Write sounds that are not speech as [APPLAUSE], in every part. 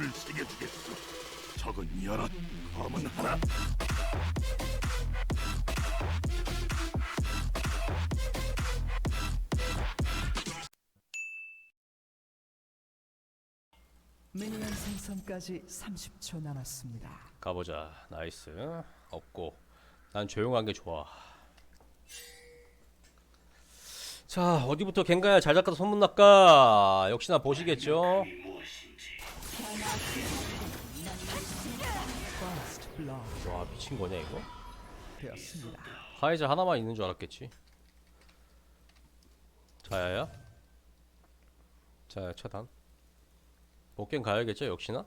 큰 효를 새겨주겠소. 적은 여럿, 검은 하나. 미니언 생성까지 30초 남았습니다. 가보자. 나이스. 없고. 난 조용한 게 좋아. 자, 어디부터 갱가야 잘 잡아서 소문날까? 역시나 보시겠죠? 와, 미친 거냐, 이거? 카이자 하나만 있는 줄 알았겠지. 자야야? 자야, 차단. 목갱 가야겠죠, 역시나?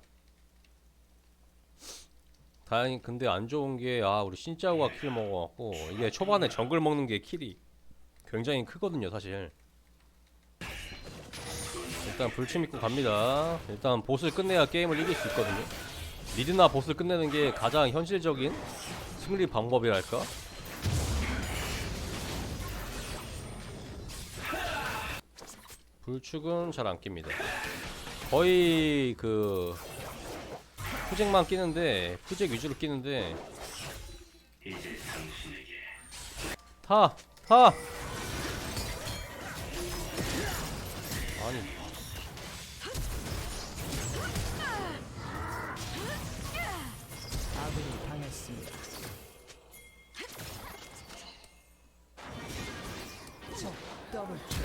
다행히 근데 안 좋은 게 아 우리 신짜오가 킬 먹어갖고 이게 초반에 정글 먹는 게 킬이 굉장히 크거든요 사실 일단 불침 믿고 갑니다. 일단 보스를 끝내야 게임을 이길 수 있거든요. 미드나 보스를 끝내는 게 가장 현실적인 승리 방법이랄까? 불축은 잘 안 낍니다. 거의 그 푸잭만 끼는데 푸잭 위주로 끼는데. 타! 타! 당했습니다. 적 더블 킬.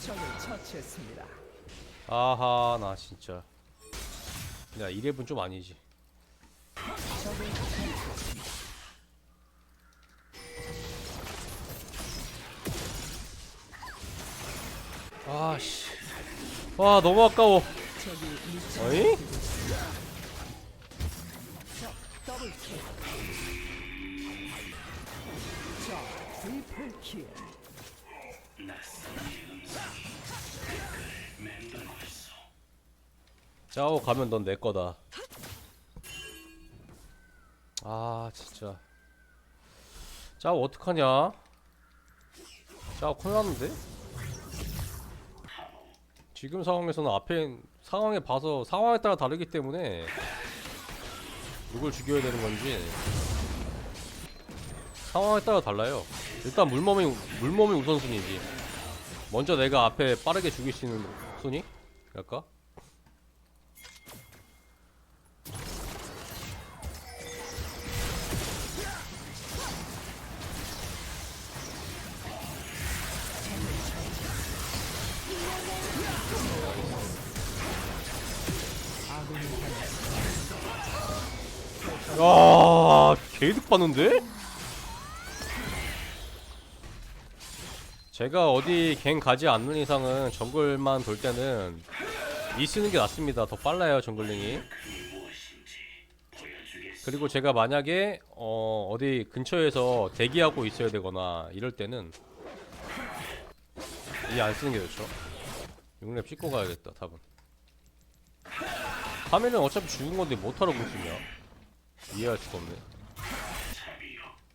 적을 처치했습니다. 아하 나 진짜 야 이랩은 좀 아니지 아씨. 와 너무 아까워. 어이? 짜오 가면 넌 내 거다. 아 진짜. 짜오 어떡하냐? 짜오 큰일 났는데 지금 상황에서는 앞에 상황에 봐서 상황에 따라 다르기 때문에 누굴 죽여야 되는 건지 상황에 따라 달라요 일단 물몸이 물몸이 우선순위지 먼저 내가 앞에 빠르게 죽일 수 있는 순위?랄까? 야, 개이득 봤는데? 제가 어디 갱 가지 않는 이상은 정글만 돌 때는 이 쓰는 게 낫습니다. 더 빨라요, 정글링이. 그리고 제가 만약에 어, 어디 근처에서 대기하고 있어야 되거나 이럴 때는 이 안 쓰는 게 좋죠. 6렙 씻고 가야겠다, 답은. 카멜은 어차피 죽은 건데 못하러 붙으냐? 이해할 수가 없네.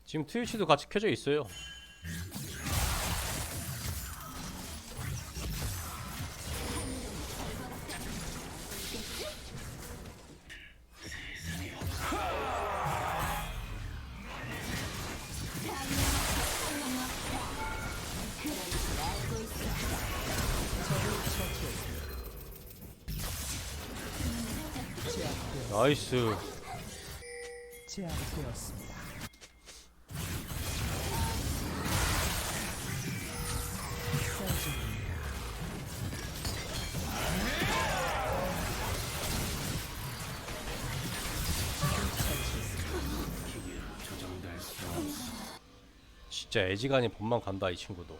지금 트위치도 같이 켜져 있어요. 나이스. 제압되었습니다. 진짜 애지간히 본만 간다 이 친구도.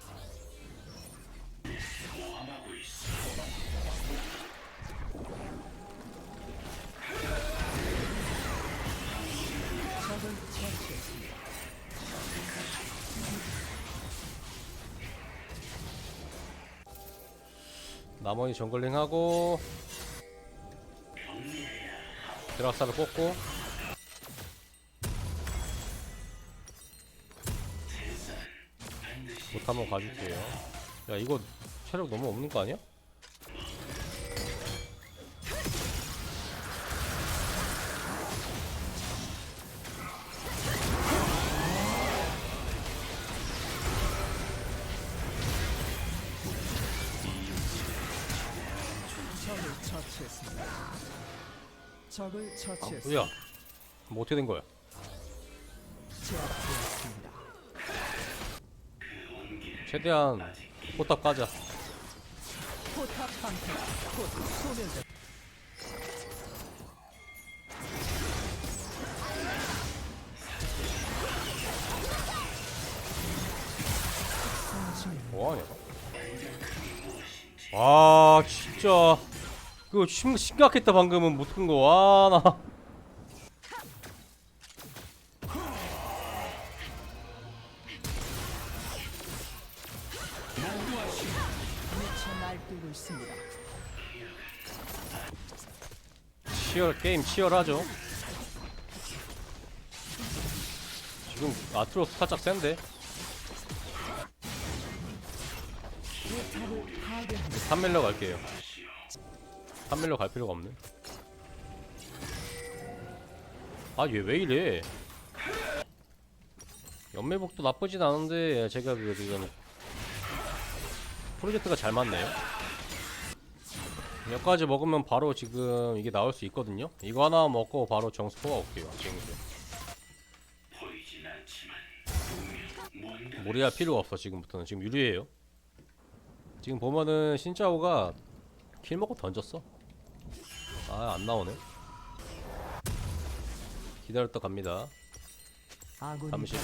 나머지 정글링하고 드락사를 꽂고 못한번 가줄게요 야 이거 체력 너무 없는 거 아니야? 적을 처치했습니다. 뭐야? 뭐 어떻게 된 거야? 제압되었습니다. 최대한 포탑 까자. 포탑 방패 곧 소멸됩니다. 뭐하냐? 와 진짜 그거 심, 심각했다 방금은 못 큰 거. 와 나. 치열 게임 치열하죠. 지금 아트로스 살짝 센데. 3밀러 갈게요. 3밀러 갈 필요가 없네. 아 얘 왜 이래? 연매복도 나쁘진 않은데 제가 그 지금 프로젝트가 잘 맞네요. 여기까지 먹으면 바로 지금 이게 나올 수 있거든요. 이거 하나 먹고 바로 정수포가 올게요. 지금도. 무리할 필요가 없어 지금부터는 지금 유리해요. 지금 보면은 신짜오가 킬 먹고 던졌어. 아 안 나오네. 기다렸다 갑니다. 30일.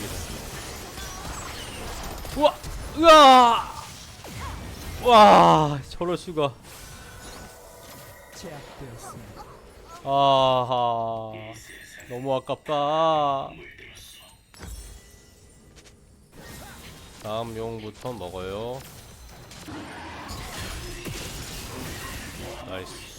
우와, 으아, 와, 저럴 수가. 아하, 너무 아깝다. 다음 용부터 먹어요. 나이스.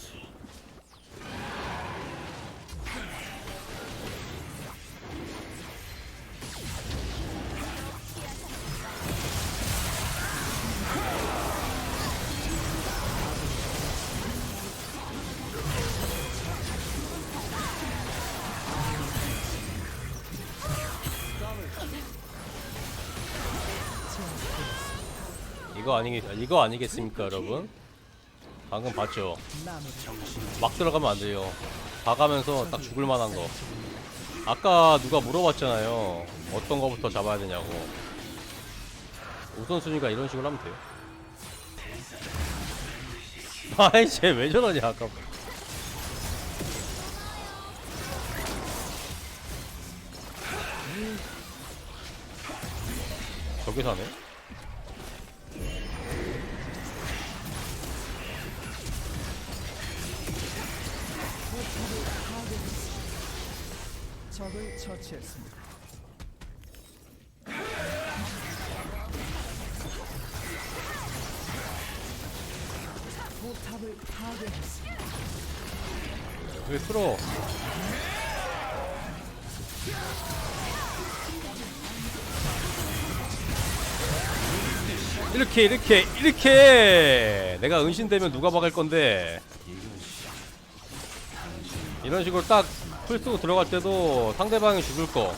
이거 아니 이거 아니겠습니까, 여러분? 방금 봤죠? 막 들어가면 안 돼요. 봐가면서 딱 죽을 만한 거. 아까 누가 물어봤잖아요. 어떤 거부터 잡아야 되냐고. 우선순위가 이런 식으로 하면 돼요. [LAUGHS] 아이, 쟤 왜 저러냐, 아까. 저기 사네? 적을 처치했습니다. 포탑을 파괴했습니다. 왜 틀어? 이렇게 이렇게 이렇게 내가 은신되면 누가 막을 건데 이런 식으로 딱 풀 쓰고 들어갈 때도 상대방이 죽을 거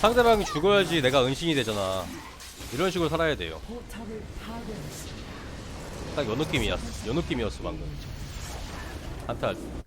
상대방이 죽어야지 내가 은신이 되잖아. 이런 식으로 살아야 돼요. 딱 요 느낌이야 요 느낌이었어 방금. 한타 할 때